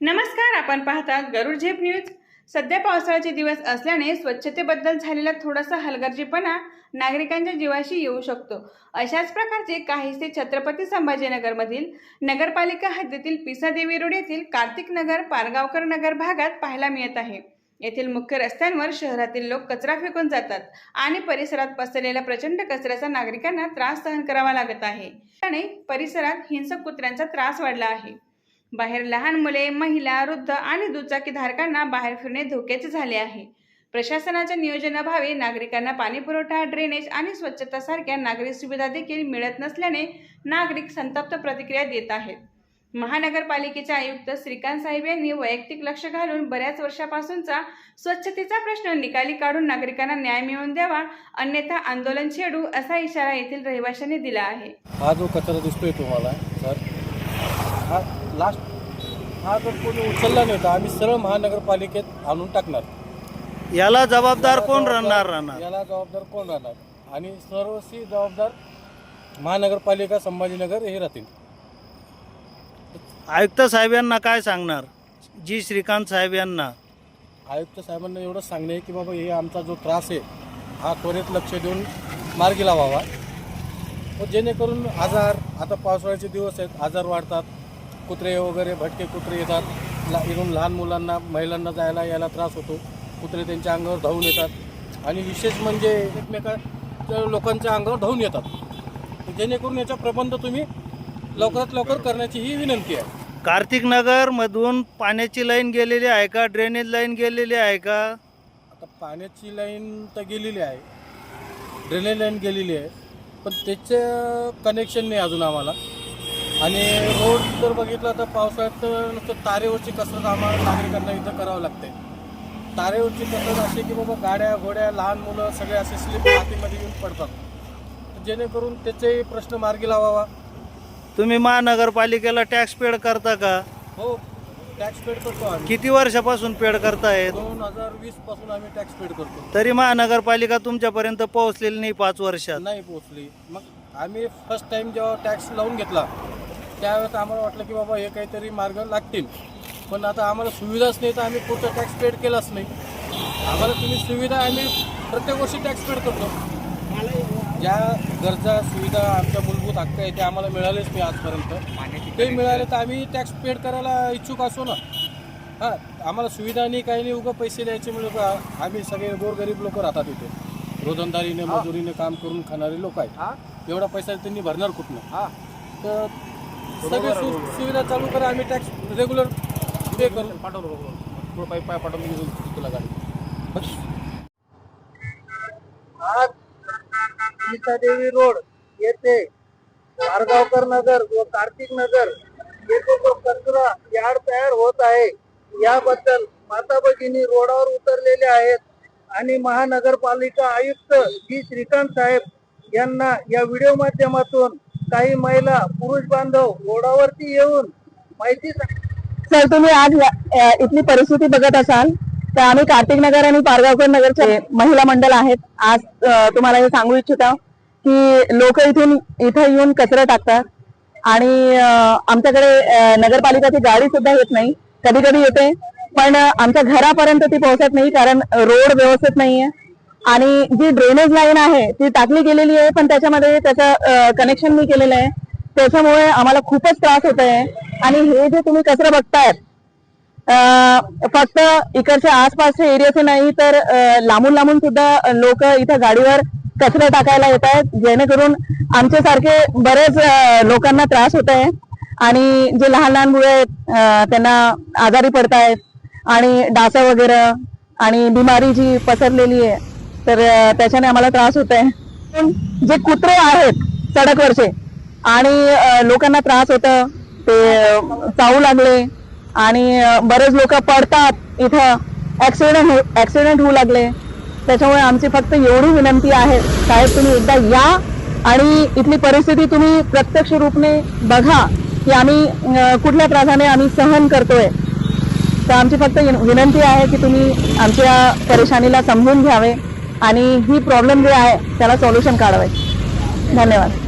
नमस्कार आपण पाहतात गरुड झेप न्यूज. सध्या पावसाळ्याचे दिवस असल्याने स्वच्छतेबद्दल झालेला थोडासा हलगर्जीपणा नागरिकांच्या जीवाशी येऊ शकतो. अशाच प्रकारचे काहीसे छत्रपती संभाजीनगरमधील नगरपालिका हद्दीतील पिसादेवी रोड येथील कार्तिक नगर पारगावकर नगर भागात पाहायला मिळत आहे. येथील मुख्य रस्त्यांवर शहरातील लोक कचरा फेकून जातात आणि परिसरात पसरलेल्या प्रचंड कचऱ्याचा नागरिकांना त्रास सहन करावा लागत आहे. त्याने परिसरात हिंसक कुत्र्यांचा त्रास वाढला आहे. बाहेर लहान मुले महिला वृद्ध आणि दुचाकी धारकांना बाहेर फिरणे धोक्याचे झाले आहे. प्रशासनाच्या नियोजनाभावी नागरिकांना पाणीपुरवठा ड्रेनेज आणि स्वच्छता सारख्या नागरिक सुविधा देखील मिळत नसल्याने नागरिक संतप्त प्रतिक्रिया देत आहेत. महानगरपालिकेचे आयुक्त श्रीकांत साहेब यांनी वैयक्तिक लक्ष घालून बऱ्याच वर्षापासूनचा स्वच्छतेचा प्रश्न निकाली काढून नागरिकांना न्याय मिळवून द्यावा अन्यथा आंदोलन छेडू असा इशारा येथील रहिवाशांनी दिला आहे. हा जो कचरा दिसतोय तुम्हाला सर हा लास्ट हा जर कोणी उचलला नाही तर आम्ही सरळ महानगरपालिकेत आणून टाकणार. याला जबाबदार कोण राहणार राहणार? याला जबाबदार कोण राहणार? आणि सर्वस्वी जबाबदार महानगरपालिका संभाजीनगर हे राहतील. आयुक्त साहेब यांना काय सांगणार? जी श्रीकांत साहेब यांना. आयुक्त साहेबांना एवढंच सांगणे की बाबा हे आमचा जो त्रास आहे हा त्वरित लक्ष देऊन मार्गी लावावा. व जेणेकरून आजार आता पावसाळ्याचे दिवस आहेत आजार वाढतात. कुत्रे वगैरे भटके कुत्रे येतात. ला इथून लहान मुलांना महिलांना जायला यायला त्रास होतो. कुत्रे त्यांच्या अंगावर धावून येतात. आणि विशेष म्हणजे एकमेका लोकांच्या अंगावर धावून येतात. जेणेकरून याचा प्रबंध तुम्ही लवकरात लवकर करण्याची ही विनंती आहे. कार्तिक नगर मधून पाण्याची लाईन गेलेली आहे का? ड्रेनेज लाईन गेलेली आहे का? आता पाण्याची लाईन तर गेलेली आहे. ड्रेनेज लाईन गेलेली आहे. पण त्याचं कनेक्शन नाही अजून आम्हाला. आणि रोड जर बघितला तर पावसाळ्यात तर नुसतं तारेवरची कसरत आम्हाला नागरिकांना इथं करावं लागते. तारेवरची कसरत अशी की बाबा गाड्या घोड्या लहान मुलं सगळे असे स्लिप मातीमध्ये येऊन पडतात. जेणेकरून त्याचे प्रश्न मार्गी लावावा. तुम्ही महानगरपालिकेला टॅक्स पेड करता का? हो टॅक्स पेड करतो आम्ही. किती वर्षापासून पेड करतायत? दोन हजार वीसपासून आम्ही टॅक्स पेड करतो. तरी महानगरपालिका तुमच्यापर्यंत पोहोचलेली नाही पाच वर्षात. नाही पोचली मग आम्ही फर्स्ट टाइम जेव्हा टॅक्स लावून घेतला त्यावेळेस आम्हाला वाटलं की बाबा हे काहीतरी मार्ग लागतील. पण आता आम्हाला सुविधाच नाही तर आम्ही पुढचा टॅक्स पेड केलाच नाही. आम्हाला तुम्ही सुविधा आम्ही प्रत्येक वर्षी टॅक्स पेड करतो. ज्या गरजा सुविधा आमच्या मूलभूत हक्क आहे ते आम्हाला मिळालेच नाही आजपर्यंत. ते मिळाले तर आम्ही टॅक्स पेड करायला इच्छुक असो ना. हां आम्हाला सुविधा नाही काही नाही उगं पैसे द्यायचे म्हणजे का आम्ही सगळे गोरगरीब लोक राहतात इथे. रोजंदारीने मजुरीने काम करून खाणारे लोक आहेत. एवढा पैसा त्यांनी भरणार कुठनं? तर सगळी सु सुविधा चालू करा आम्ही टॅक्स रेग्युलर पे करू. पाठवतो पाय पाय पाठवून तुला गाडी बस देवी रोड येथे मारगावकर नगर व कार्तिक नगर येथे जो कचरा यार्ड तयार होत आहे याबद्दल माता भगिनी रोडावर उतरलेले आहेत आणि महानगरपालिका आयुक्त जी श्रीकांत साहेब यांना या व्हिडिओ माध्यमातून काही महिला पुरुष बांधव रोडावरती येऊन माहिती सर तुम्ही आज इथली परिस्थिती बघत असाल तर आम्ही कार्तिक नगर आणि पारगावकर नगरचे महिला मंडळ आहेत. आज तुम्हाला हे सांगू इच्छितो की लोक इथून इथं येऊन कचरा टाकतात आणि आमच्याकडे नगरपालिकाची गाडी सुद्धा येत नाही. कधी कधी येते पण आमच्या घरापर्यंत ती पोहोचत नाही कारण रोड व्यवस्थित नाहीये. आणि जी ड्रेनेज लाईन आहे ती टाकली गेलेली आहे पण त्याच्यामध्ये त्याचं कनेक्शन मी केलेलं आहे. त्याच्यामुळे आम्हाला खूपच त्रास होत आहे. आणि हे जे तुम्ही कचरा बघतायत फक्त इकडच्या आसपासच्या एरियाचे नाही तर लांबून लांबून सुद्धा लोक इथं गाडीवर कचरा टाकायला येत आहेत. जेणेकरून आमच्यासारखे बरेच लोकांना त्रास होत आहे. आणि जे लहान लहान मुळे आहेत त्यांना आजारी पडतायत. आणि डासा वगैरे आणि बिमारी जी पसरलेली आहे तर त्याच्याने आम्हाला त्रास होत आहे. पण जे कुत्रे आहेत सडकवरचे आणि लोकांना त्रास होतं ते चावू लागले आणि बरेच लोक पडतात इथं. ऍक्सिडेंट ऍक्सिडेंट हो, होऊ लागले. त्याच्यामुळे आमची फक्त एवढी विनंती आहे साहेब तुम्ही एकदा या आणि इथली परिस्थिती तुम्ही प्रत्यक्ष रूपने बघा की आम्ही कुठल्या त्रासाने आम्ही सहन करतोय. तर आमची फक्त विनंती आहे की तुम्ही आमच्या परेशानीला समजून घ्यावे. आणि ही प्रॉब्लेम जे आहे त्याला सॉल्युशन काढावे. धन्यवाद.